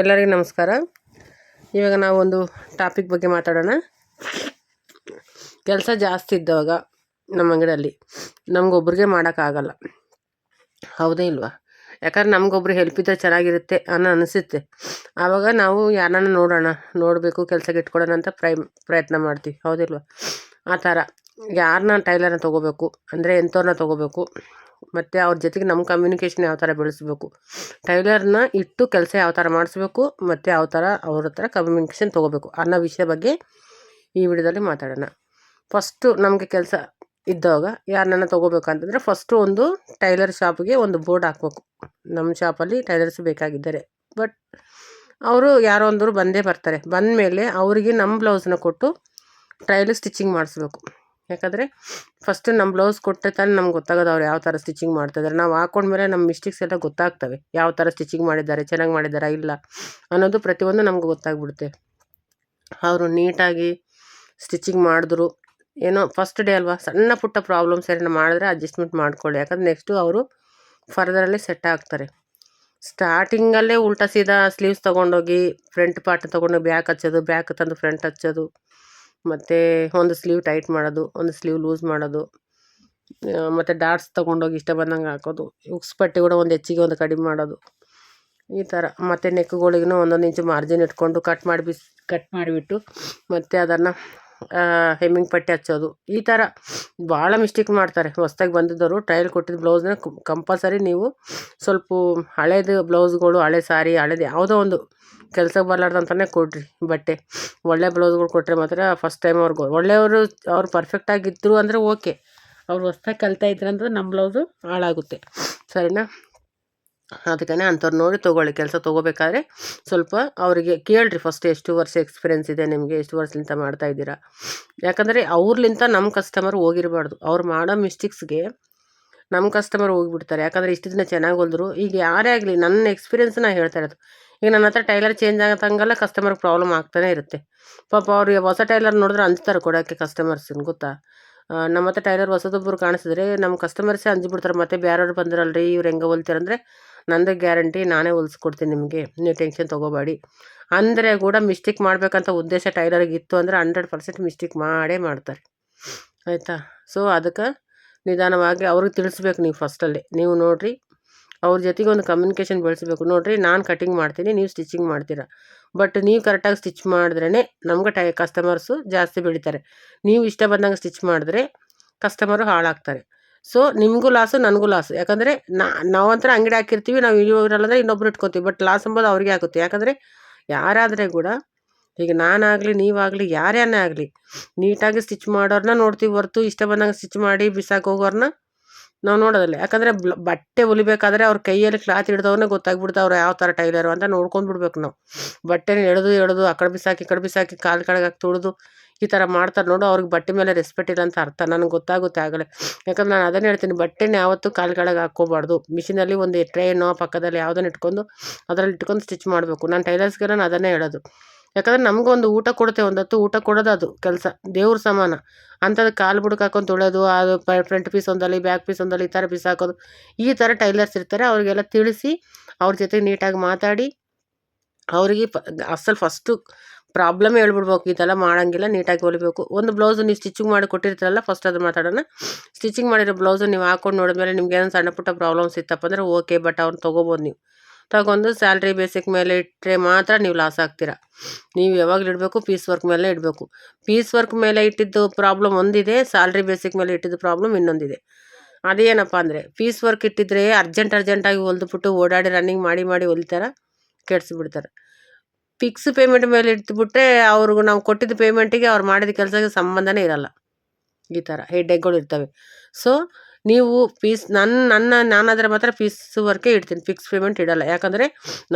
ಎಲ್ಲರಿಗೂ ನಮಸ್ಕಾರ. ಇವಾಗ ನಾವು ಒಂದು ಟಾಪಿಕ್ ಬಗ್ಗೆ ಮಾತಾಡೋಣ. ಕೆಲಸ ಜಾಸ್ತಿ ಇದ್ದವಾಗ ನಮ್ಮ ಅಂಗಡಿಯಲ್ಲಿ ನಮಗೊಬ್ರಿಗೆ ಮಾಡೋಕ್ಕಾಗಲ್ಲ. ಹೌದೇ ಇಲ್ವಾ? ಯಾಕಂದ್ರೆ ನಮಗೊಬ್ರು ಹೆಲ್ಪ್ ಇದ್ದರೆ ಚೆನ್ನಾಗಿರುತ್ತೆ ಅನ್ನೋ ಅನಿಸುತ್ತೆ. ಆವಾಗ ನಾವು ಯಾರನ್ನ ನೋಡೋಣ, ನೋಡಬೇಕು, ಕೆಲಸಕ್ಕೆ ಇಟ್ಕೊಡೋಣ ಅಂತ ಪ್ರೈ, ಪ್ರಯತ್ನ ಮಾಡ್ತೀವಿ. ಹೌದಿಲ್ವಾ ಆ ಥರ ಯಾರನ್ನ ಟೈಲರ್ನ ತೊಗೋಬೇಕು, ಅಂದರೆ ಎಂಥವ್ರನ್ನ ತೊಗೋಬೇಕು ಮತ್ತು ಅವ್ರ ಜೊತೆಗೆ ನಮ್ಮ ಕಮ್ಯುನಿಕೇಷನ್ ಯಾವ ಥರ ಬೆಳೆಸ್ಬೇಕು. ಟೈಲರ್ನ ಇಟ್ಟು ಕೆಲಸ ಯಾವ ಥರ ಮಾಡಿಸ್ಬೇಕು, ಮತ್ತು ಯಾವ ಥರ ಅವ್ರ ಹತ್ರ ಕಮ್ಯುನಿಕೇಷನ್ ತೊಗೋಬೇಕು ಅನ್ನೋ ವಿಷಯ ಬಗ್ಗೆ ಈ ವಿಡಿಯೋದಲ್ಲಿ ಮಾತಾಡೋಣ. ಫಸ್ಟು ನಮಗೆ ಕೆಲಸ ಇದ್ದಾಗ ಯಾರನ್ನ ತೊಗೋಬೇಕಂತಂದರೆ ಫಸ್ಟು ಒಂದು ಟೈಲರ್ ಶಾಪ್ಗೆ ಒಂದು ಬೋರ್ಡ್ ಹಾಕ್ಬೇಕು. ನಮ್ಮ ಶಾಪಲ್ಲಿ ಟೈಲರ್ಸ್ ಬೇಕಾಗಿದ್ದಾರೆ. ಬಟ್ ಅವರು ಯಾರೋ ಅಂದರು ಬಂದೇ ಬರ್ತಾರೆ. ಬಂದ ಮೇಲೆ ಅವರಿಗೆ ನಮ್ಮ ಬ್ಲೌಸ್ನ ಕೊಟ್ಟು ಟೈಲರ್ ಸ್ಟಿಚಿಂಗ್ ಮಾಡಿಸ್ಬೇಕು. ಯಾಕಂದರೆ ಫಸ್ಟ್ ನಮ್ಮ ಬ್ಲೌಸ್ ಕೊಟ್ಟೆ ತಾನೇ ನಮ್ಗೆ ಗೊತ್ತಾಗೋದು ಅವ್ರು ಯಾವ ಥರ ಸ್ಟಿಚಿಂಗ್ ಮಾಡ್ತಿದ್ದಾರೆ ನಾವು ಹಾಕೊಂಡ್ಮೇಲೆ ನಮ್ಮ ಮಿಸ್ಟೇಕ್ಸ್ ಎಲ್ಲ ಗೊತ್ತಾಗ್ತವೆ. ಯಾವ ಥರ ಸ್ಟಿಚಿಂಗ್ ಮಾಡಿದ್ದಾರೆ, ಚೆನ್ನಾಗಿ ಮಾಡಿದ್ದಾರೆ ಇಲ್ಲ ಅನ್ನೋದು ಪ್ರತಿಯೊಂದು ನಮ್ಗೆ ಗೊತ್ತಾಗ್ಬಿಡುತ್ತೆ. ಅವರು ನೀಟಾಗಿ ಸ್ಟಿಚಿಂಗ್ ಮಾಡಿದ್ರು. ಏನೋ ಫಸ್ಟ್ ಡೇ ಅಲ್ವಾ, ಸಣ್ಣ ಪುಟ್ಟ ಪ್ರಾಬ್ಲಮ್ಸ್ ಏನೋ ಮಾಡಿದ್ರೆ ಅಡ್ಜಸ್ಟ್ಮೆಂಟ್ ಮಾಡ್ಕೊಳ್ಳಿ. ಯಾಕಂದ್ರೆ ನೆಕ್ಸ್ಟು ಅವರು ಫರ್ದರಲ್ಲಿ ಸೆಟ್ ಆಗ್ತಾರೆ. ಸ್ಟಾರ್ಟಿಂಗಲ್ಲೇ ಉಲ್ಟಾ ಸೀದಾ ಸ್ಲೀವ್ಸ್ ತೊಗೊಂಡೋಗಿ ಫ್ರಂಟ್ ಪಾರ್ಟ್ ತೊಗೊಂಡೋಗಿ ಬ್ಯಾಕ್ ಹಚ್ಚೋದು ಬ್ಯಾಕ್ ತಂದು ಫ್ರಂಟ್ ಹಚ್ಚೋದು. ಮತ್ತು ಒಂದು ಸ್ಲೀವ್ ಟೈಟ್ ಮಾಡೋದು, ಒಂದು ಸ್ಲೀವ್ ಲೂಸ್ ಮಾಡೋದು ಮತ್ತು ಡಾಟ್ಸ್ ತೊಗೊಂಡೋಗಿ ಇಷ್ಟ ಬಂದಂಗೆ ಹಾಕೋದು. ಉಕ್ಸ್ ಪಟ್ಟಿ ಕೂಡ ಒಂದು ಹೆಚ್ಚಿಗೆ ಒಂದು ಕಡಿಮೆ ಮಾಡೋದು. ಈ ಥರ ಮತ್ತು ನೆಕ್ಗಳಿಗೂ ಒಂದೊಂದು ಇಂಚು ಮಾರ್ಜಿನ್ ಇಟ್ಕೊಂಡು ಕಟ್ ಮಾಡಿ ಬಿಸ್ ಕಟ್ ಮಾಡಿಬಿಟ್ಟು ಮತ್ತು ಅದನ್ನು ಹೆಮ್ಮಿಂಗ್ ಪಟ್ಟಿ ಹಚ್ಚೋದು. ಈ ಥರ ಭಾಳ ಮಿಸ್ಟೇಕ್ ಮಾಡ್ತಾರೆ. ಹೊಸ್ದಾಗಿ ಬಂದಿದ್ದವರು ಟ್ರಯಲ್ ಕೊಟ್ಟಿದ್ದ ಬ್ಲೌಸ್ನ ಕಂಪಲ್ಸರಿ ನೀವು ಸ್ವಲ್ಪ ಹಳೇದು ಬ್ಲೌಸ್ಗಳು ಹಳೆ ಸಾರಿ ಹಳೇದು ಯಾವುದೋ ಒಂದು ಕೆಲಸಕ್ಕೆ ಬರಲಾರ್ದಂತನೇ ಕೊಡಿರಿ ಬಟ್ಟೆ. ಒಳ್ಳೆ ಬ್ಲೌಸ್ಗಳು ಕೊಟ್ಟರೆ ಮಾತ್ರ ಫಸ್ಟ್ ಟೈಮ್ ಅವ್ರಿಗೆ ಒಳ್ಳೆಯವರು, ಅವ್ರು ಪರ್ಫೆಕ್ಟಾಗಿದ್ದರು ಅಂದರೆ ಓಕೆ ಅವ್ರು ಹೊಸ್ದಾಗಿ ಕಲಿತಾ ಇದ್ರಂದ್ರೆ ನಮ್ಮ ಬ್ಲೌಸು ಹಾಳಾಗುತ್ತೆ. ಸರಿನಾ? ಅದಕ್ಕೆ ಅಂಥವ್ರು ನೋಡಿ ತೊಗೊಳ್ಳಿ, ಕೆಲಸ ತೊಗೋಬೇಕಾದ್ರೆ ಸ್ವಲ್ಪ ಅವರಿಗೆ ಕೇಳಿರಿ ಫಸ್ಟ್ ಎಷ್ಟು ವರ್ಷ ಎಕ್ಸ್ಪೀರಿಯೆನ್ಸ್ ಇದೆ ನಿಮಗೆ, ಎಷ್ಟು ವರ್ಷಲಿಂದ ಮಾಡ್ತಾಯಿದ್ದೀರಾ ಯಾಕಂದರೆ ಅವ್ರಲಿಂತ ನಮ್ಮ ಕಸ್ಟಮರ್ ಹೋಗಿರಬಾರ್ದು. ಅವ್ರು ಮಾಡೋ ಮಿಸ್ಟೇಕ್ಸ್ಗೆ ನಮ್ಮ ಕಸ್ಟಮರ್ ಹೋಗಿಬಿಡ್ತಾರೆ. ಯಾಕಂದರೆ ಇಷ್ಟು ದಿನ ಚೆನ್ನಾಗಿ ಹೊಲಿದ್ರು. ಈಗ ಯಾರೇ ಆಗಲಿ ನನ್ನ ಎಕ್ಸ್ಪೀರಿಯೆನ್ಸ್ ನಾನು ಹೇಳ್ತಾ ಇರೋದು. ಈಗ ನನ್ನ ಹತ್ರ ಟೈಲರ್ ಚೇಂಜ್ ಆಗತ್ತಂಗೆಲ್ಲ ಕಸ್ಟಮರ್ ಪ್ರಾಬ್ಲಮ್ ಆಗ್ತಾನೆ ಇರುತ್ತೆ. ಪಾಪ ಅವ್ರಿಗೆ ಹೊಸ ಟೈಲರ್ ನೋಡಿದ್ರೆ ಅಂಜ್ತಾರೆ ಕೊಡೋಕ್ಕೆ ಕಸ್ಟಮರ್ಸಿನ ಗೊತ್ತಾ? ನಮ್ಮ ಹತ್ರ ಟೈಲರ್ ಹೊಸದೊಬ್ಬರು ಕಾಣಿಸಿದ್ರೆ ನಮ್ಮ ಕಸ್ಟಮರ್ಸೇ ಅಂಜಿಬಿಡ್ತಾರೆ. ಮತ್ತೆ ಬೇರೆಯವ್ರು ಬಂದಿರಲ್ರಿ, ಇವ್ರು ಹೆಂಗೆ ಹೊಲ್ತೀರಂದರೆ ನಂದೇ ಗ್ಯಾರಂಟಿ ನಾನೇ ಹೊಲಿಸ್ಕೊಡ್ತೀನಿ ನಿಮಗೆ. ನೀವು ಟೆನ್ಷನ್ ತೊಗೋಬೇಡಿ. ಅಂದರೆ ಕೂಡ ಮಿಸ್ಟೇಕ್ ಮಾಡಬೇಕಂತ ಉದ್ದೇಶ ಟೈಲರ್ಗೆ ಇತ್ತು ಅಂದರೆ ಹಂಡ್ರೆಡ್ ಪರ್ಸೆಂಟ್ ಮಿಸ್ಟೇಕ್ ಮಾಡೇ ಮಾಡ್ತಾರೆ. ಆಯಿತಾ? ಸೊ ಅದಕ್ಕೆ ನಿಧಾನವಾಗಿ ಅವ್ರಿಗೆ ತಿಳಿಸ್ಬೇಕು ನೀವು ಫಸ್ಟಲ್ಲಿ ನೀವು ನೋಡಿರಿ, ಅವ್ರ ಜೊತೆಗೆ ಒಂದು ಕಮ್ಯುನಿಕೇಷನ್ ಬೆಳೆಸಬೇಕು. ನೋಡಿರಿ, ನಾನು ಕಟಿಂಗ್ ಮಾಡ್ತೀನಿ, ನೀವು ಸ್ಟಿಚಿಂಗ್ ಮಾಡ್ತೀರಾ. ಬಟ್ ನೀವು ಕರೆಕ್ಟಾಗಿ ಸ್ಟಿಚ್ ಮಾಡಿದ್ರೇ ನಮ್ಗೆ ಟೈ ಕಸ್ಟಮರ್ಸು ಜಾಸ್ತಿ ಬೆಳೀತಾರೆ. ನೀವು ಇಷ್ಟ ಬಂದಂಗೆ ಸ್ಟಿಚ್ ಮಾಡಿದ್ರೆ ಕಸ್ಟಮರು ಹಾಳಾಗ್ತಾರೆ. ಸೊ ನಿಮಗೂ ಲಾಸು ನನಗೂ ಲಾಸು ಯಾಕಂದರೆ ನಾವಂತರ ಅಂಗಡಿ ಹಾಕಿರ್ತೀವಿ, ನಾವು ಇರೋರಲ್ಲಂದ್ರೆ ಇನ್ನೊಬ್ರು ಇಟ್ಕೊತೀವಿ. ಬಟ್ ಲಾಸ್ ಎಂಬುದು ಅವ್ರಿಗೆ ಆಗುತ್ತೆ. ಯಾಕಂದರೆ ಯಾರಾದರೆ ಕೂಡ, ಈಗ ನಾನಾಗಲಿ, ನೀವಾಗಲಿ ಯಾರ್ಯಾನೇ ಆಗಲಿ, ನೀಟಾಗಿ ಸ್ಟಿಚ್ ಮಾಡೋರನ್ನ ನೋಡ್ತೀವಿ ಹೊರ್ತು. ಇಷ್ಟ ಬಂದಂಗೆ ಸ್ಟಿಚ್ ಮಾಡಿ ಬಿಸಾಕೋಗೋರನ್ನ ನಾವು ನೋಡೋದಿಲ್ಲ. ಯಾಕಂದರೆ ಬಟ್ಟೆ ಹೊಲಿಬೇಕಾದ್ರೆ ಅವ್ರ ಕೈಯಲ್ಲಿ ಕ್ಲಾತ್ ಹಿಡ್ದವ್ರನ್ನೇ ಗೊತ್ತಾಗ್ಬಿಡ್ತು ಅವ್ರು ಯಾವ ಥರ ಟೈಲರು ಅಂತ ನೋಡ್ಕೊಂಡ್ಬಿಡ್ಬೇಕು ನಾವು. ಬಟ್ಟೆನ ಎಳೆದು ಎಳೆದು, ಆ ಕಡೆ ಬಿಸಾಕಿ, ಈ ಕಡೆ ಬಿಸಾಕಿ, ಕಾಲು ಕಡೆಗೆ ಹಾಕಿ ತುಳಿದು ಈ ಥರ ಮಾಡ್ತಾರೆ ನೋಡು, ಅವ್ರಿಗೆ ಬಟ್ಟೆ ಮೇಲೆ ರೆಸ್ಪೆಕ್ಟ್ ಇಲ್ಲ ಅಂತ ಅರ್ಥ. ನನಗೆ ಗೊತ್ತಾಗುತ್ತೆ ಆಗಲೇ. ಯಾಕಂದ್ರೆ ನಾನು ಅದನ್ನೇ ಹೇಳ್ತೀನಿ, ಬಟ್ಟೆನ ಯಾವತ್ತೂ ಕಾಲುಗಳಿಗೆ ಹಾಕ್ಕೋಬಾರ್ದು. ಮಿಷಿನಲ್ಲಿ ಒಂದು ಟ್ರೈನೋ ಪಕ್ಕದಲ್ಲಿ ಯಾವುದನ್ನು ಇಟ್ಕೊಂಡು ಅದರಲ್ಲಿ ಇಟ್ಕೊಂಡು ಸ್ಟಿಚ್ ಮಾಡಬೇಕು. ನಾನು ಟೈಲರ್ಸ್ಗೆ ನಾನು ಅದನ್ನೇ ಹೇಳೋದು. ಯಾಕಂದ್ರೆ ನಮಗೊಂದು ಊಟ ಕೊಡುತ್ತೆ ಒಂದು ಹೊತ್ತು ಊಟ ಕೊಡೋದು ಅದು ಕೆಲಸ. ದೇವ್ರ ಸಮಾನ. ಅಂಥದ್ದು ಕಾಲು ಬುಡಕ್ಕೆ ಹಾಕೊಂಡು ತೊಳೆದು, ಅದು ಫ್ರಂಟ್ ಪೀಸ್ ಒಂದಲ್ಲಿ ಬ್ಯಾಕ್ ಪೀಸ್ ಒಂದಲ್ಲಿ ಈ ಥರ ಪೀಸ್ ಬಿಸಾಕೋದು ಈ ಥರ ಟೈಲರ್ಸ್ ಇರ್ತಾರೆ, ಅವರಿಗೆಲ್ಲ ತಿಳಿಸಿ ಅವ್ರ ಜೊತೆ ನೀಟಾಗಿ ಮಾತಾಡಿ, ಅವರಿಗೆ ಅಸಲು ಫಸ್ಟು ಪ್ರಾಬ್ಲಮ್ ಹೇಳ್ಬಿಡ್ಬೇಕು ಥರ ಮಾಡೋಂಗಿಲ್ಲ, ನೀಟಾಗಿ ಹೊಲಿಬೇಕು. ಒಂದು ಬ್ಲೌಸು ನೀವು ಸ್ಟಿಚಿಂಗ್ ಮಾಡಿ ಕೊಟ್ಟಿರ್ತೀರಲ್ಲ ಫಸ್ಟ್ ಅದು ಮಾತಾಡೋಣ. ಸ್ಟಿಚಿಂಗ್ ಮಾಡಿರೋ ಬ್ಲೌಸು ನೀವು ಹಾಕೊಂಡು ನೋಡಿದ್ಮೇಲೆ ನಿಮ್ಗೆ ಏನೋ ಸಣ್ಣ ಪುಟ್ಟ ಪ್ರಾಬ್ಲಮ್ಸ್ ಇತ್ತಪ್ಪ ಅಂದರೆ ಓಕೆ ಬಟ್ ಅವ್ನು ತೊಗೋಬೋದು ನೀವು. ತಗೊಂಡು ಸ್ಯಾಲ್ರಿ ಬೇಸಿಕ್ ಮೇಲೆ ಇಟ್ಟರೆ ಮಾತ್ರ ನೀವು ಲಾಸ್ ಆಗ್ತೀರಾ. ನೀವು ಯಾವಾಗಲೂ ಇಡಬೇಕು ಪೀಸ್ ವರ್ಕ್ ಮೇಲೆ ಇಡಬೇಕು. ಪೀಸ್ ವರ್ಕ್ ಮೇಲೆ ಇಟ್ಟಿದ್ದು ಪ್ರಾಬ್ಲಮ್ ಒಂದಿದೆ ಸ್ಯಾಲ್ರಿ ಬೇಸಿಕ್ ಮೇಲೆ ಇಟ್ಟಿದ್ದು ಪ್ರಾಬ್ಲಮ್ ಇನ್ನೊಂದಿದೆ. ಅದೇನಪ್ಪ ಅಂದರೆ ಪೀಸ್ ವರ್ಕ್ ಇಟ್ಟಿದ್ರೆ ಅರ್ಜೆಂಟ್ ಅರ್ಜೆಂಟಾಗಿ ಹೊಲ್ದುಬಿಟ್ಟು ಓಡಾಡಿ ರನ್ನಿಂಗ್ ಮಾಡಿ ಮಾಡಿ ಹೊಲಿತಾರ, ಕೆಡಿಸ್ಬಿಡ್ತಾರೆ. ಫಿಕ್ಸ್ ಪೇಮೆಂಟ್ ಮೇಲೆ ಇಟ್ಬಿಟ್ರೆ ಅವ್ರಿಗೂ ನಾವು ಕೊಟ್ಟಿದ್ದ ಪೇಮೆಂಟಿಗೆ ಅವ್ರು ಮಾಡಿದ ಕೆಲಸಕ್ಕೆ ಸಂಬಂಧನೇ ಇರಲ್ಲ. ಈ ಥರ ಹೆಡ್ಡೇಕ್ಗಳು ಇರ್ತವೆ. ಸೊ ನೀವು ಫೀಸ್ ನನ್ನ ನನ್ನ, ನಾನಾದರೆ ಮಾತ್ರ ಫೀಸ್ ವರ್ಕೇ ಇಡ್ತೀನಿ. ಫಿಕ್ಸ್ ಪೇಮೆಂಟ್ ಇಡಲ್ಲ. ಯಾಕಂದರೆ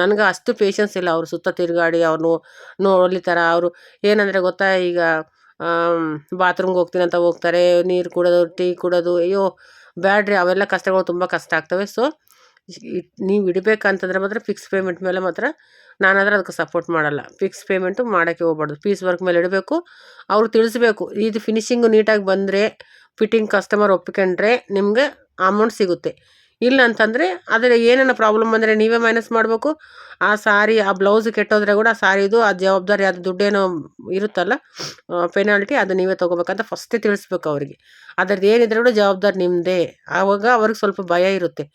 ನನಗೆ ಅಷ್ಟು ಪೇಷನ್ಸ್ ಇಲ್ಲ. ಅವ್ರು ಸುತ್ತ ತಿರುಗಾಡಿ, ಅವ್ರು ಥರ ಅವರು ಏನಂದರೆ ಗೊತ್ತಾ ಈಗ ಬಾತ್ರೂಮ್ಗೆ ಹೋಗ್ತೀನಿ ಅಂತ ಹೋಗ್ತಾರೆ, ನೀರು ಕುಡೋದು ಟೀ ಕುಡೋದು, ಅಯ್ಯೋ, ಬ್ಯಾಡ್ರಿ. ಅವೆಲ್ಲ ಕಷ್ಟಗಳು ತುಂಬ ಕಷ್ಟ ಆಗ್ತವೆ. ಸೊ ನೀವು ಇಡಬೇಕಂತಂದ್ರೆ ಮಾತ್ರ ಫಿಕ್ಸ್ ಪೇಮೆಂಟ್ ಮೇಲೆ ಮಾತ್ರ ನಾನಾದ್ರೆ ಅದಕ್ಕೆ ಸಪೋರ್ಟ್ ಮಾಡಲ್ಲ. ಫಿಕ್ಸ್ ಪೇಮೆಂಟು ಮಾಡೋಕ್ಕೆ ಹೋಗ್ಬಾರ್ದು. ಪೀಸ್ ವರ್ಕ್ ಮೇಲೆ ಇಡಬೇಕು. ಅವ್ರು ತಿಳಿಸ್ಬೇಕು. ಇದು ಫಿನಿಷಿಂಗು ನೀಟಾಗಿ ಬಂದರೆ ಫಿಟ್ಟಿಂಗ್ ಕಸ್ಟಮರ್ ಒಪ್ಕೊಂಡ್ರೆ ನಿಮಗೆ ಅಮೌಂಟ್ ಸಿಗುತ್ತೆ. ಇಲ್ಲ ಅಂತಂದರೆ ಅದರ ಏನೇನೋ ಪ್ರಾಬ್ಲಮ್ ಬಂದರೆ ನೀವೇ ಮೈನಸ್ ಮಾಡಬೇಕು. ಆ ಸಾರಿ ಆ ಬ್ಲೌಸ್ ಕೆಟ್ಟೋದ್ರೆ ಕೂಡ ಆ ಸಾರಿದು ಆ ಜವಾಬ್ದಾರಿ, ಅದು ದುಡ್ಡೇನೋ ಇರುತ್ತಲ್ಲ ಪೆನಾಲ್ಟಿ ಅದು ನೀವೇ ತೊಗೋಬೇಕಂತ ಫಸ್ಟೇ ತಿಳಿಸ್ಬೇಕು ಅವರಿಗೆ. ಅದ್ರದ್ದು ಏನಿದ್ರೆ ಕೂಡ ಜವಾಬ್ದಾರಿ ನಿಮ್ಮದೇ ಆವಾಗ ಅವ್ರಿಗೆ ಸ್ವಲ್ಪ ಭಯ ಇರುತ್ತೆ.